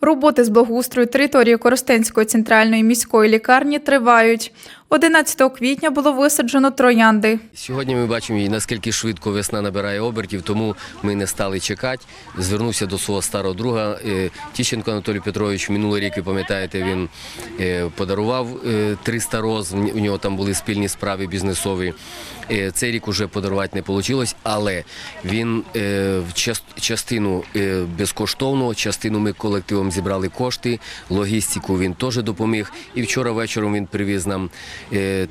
Роботи з благоустрою території Коростенської центральної міської лікарні тривають. 11 квітня було висаджено троянди. Сьогодні ми бачимо, наскільки швидко весна набирає обертів, тому ми не стали чекати. Звернувся до свого старого друга е, Тіщенко Анатолій Петрович. Минулий рік, ви пам'ятаєте, він е, подарував е, 300 роз. У нього там були спільні справи бізнесові. Е, Цей рік уже подарувати не вийшло, але він е, частину е, безкоштовно, частину ми колективом зібрали кошти, логістику він теж допоміг. І вчора вечором він привіз нам е,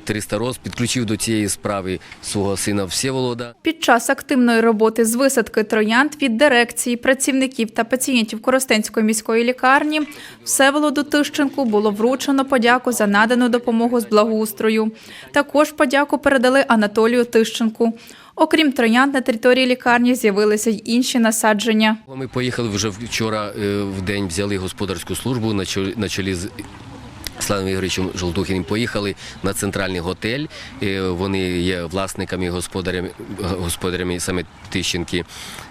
300 роз, підключив до цієї справи свого сина Всеволода. Під час активної роботи з висадки троянд від дирекції, працівників та пацієнтів Коростенської міської лікарні Всеволоду Тищенку було вручено подяку за надану допомогу з благоустрою. Також подяку передали Анатолію Тищенку. Окрім троянд, на території лікарні з'явилися й інші насадження. Ми поїхали вже вчора е, в день, взяли господарську службу на чолі з Славом Ігоровичем Жолдухіним. Поїхали на центральний готель. Е, Вони є власниками, господарями, господарями саме Тищенки.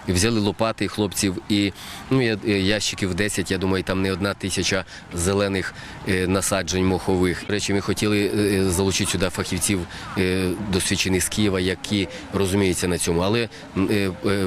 Взяли лопати хлопців і ну, е, ящиків 10, я думаю, там не одна тисяча зелених е, насаджень мохових. Речі, ми хотіли залучити сюди фахівців досвідчених з Києва, які розуміються на цьому. Але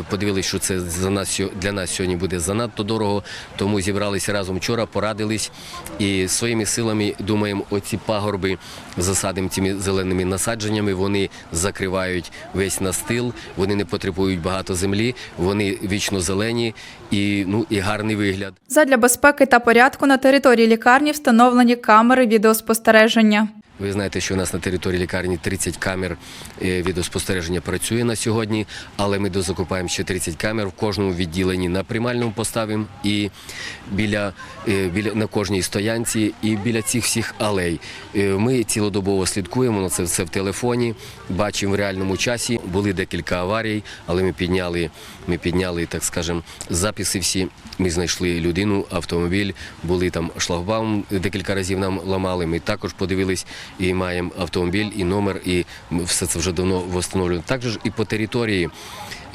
подивилися, що це за нас для нас сьогодні буде занадто дорого. Тому зібралися разом вчора, порадились і своїми силами думаємо, оці пагорби засадимо цими зеленими насадженнями. Вони закривають весь настил, вони не потребують багато землі, вони вічно зелені і ну і гарний вигляд. Задля безпеки та порядку на території лікарні встановлені камери відеоспостереження. Ви знаєте, що у нас на території лікарні 30 камер е, відеоспостереження працює на сьогодні, але ми дозакупаємо ще 30 камер в кожному відділенні на приймальному поставимо і біля, е, біля на кожній стоянці, і біля цих всіх алей. Е, Ми цілодобово слідкуємо на це все в телефоні, бачимо в реальному часі. Були декілька аварій, але ми підняли, ми підняли, так скажемо, записи всі. Ми знайшли людину, автомобіль, були там шлагбаум, декілька разів нам ламали. Ми також подивились і маємо автомобіль, і номер, і все це вже давно встановлено. Також і по території.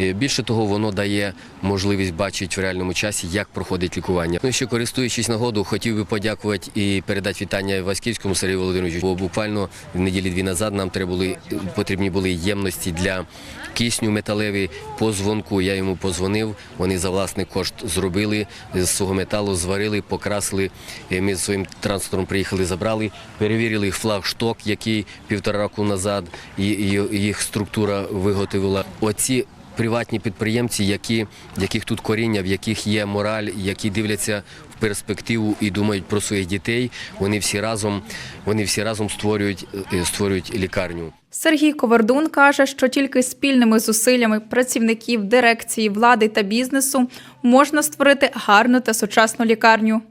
Е, Більше того, воно дає можливість бачити в реальному часі, як проходить лікування. Ну, ще користуючись нагоду, хотів би подякувати і передати вітання Васьківському Сергію Володимировичу. Бо буквально неділі дві назад нам були потрібні були ємності для кисню металеві. По дзвонку я йому позвонив. Вони за власний кошт зробили з свого металу, зварили, покрасили. Е, Ми з своїм транспортом приїхали, забрали, перевірили флагшток, який півтора року назад їх структура виготовила. Оці приватні підприємці, які, яких тут коріння, в яких є мораль, які дивляться в перспективу і думають про своїх дітей, вони всі разом, вони всі разом створюють, е, створюють лікарню. Сергій Ковардун каже, що тільки спільними зусиллями працівників, дирекції, влади та бізнесу можна створити гарну та сучасну лікарню.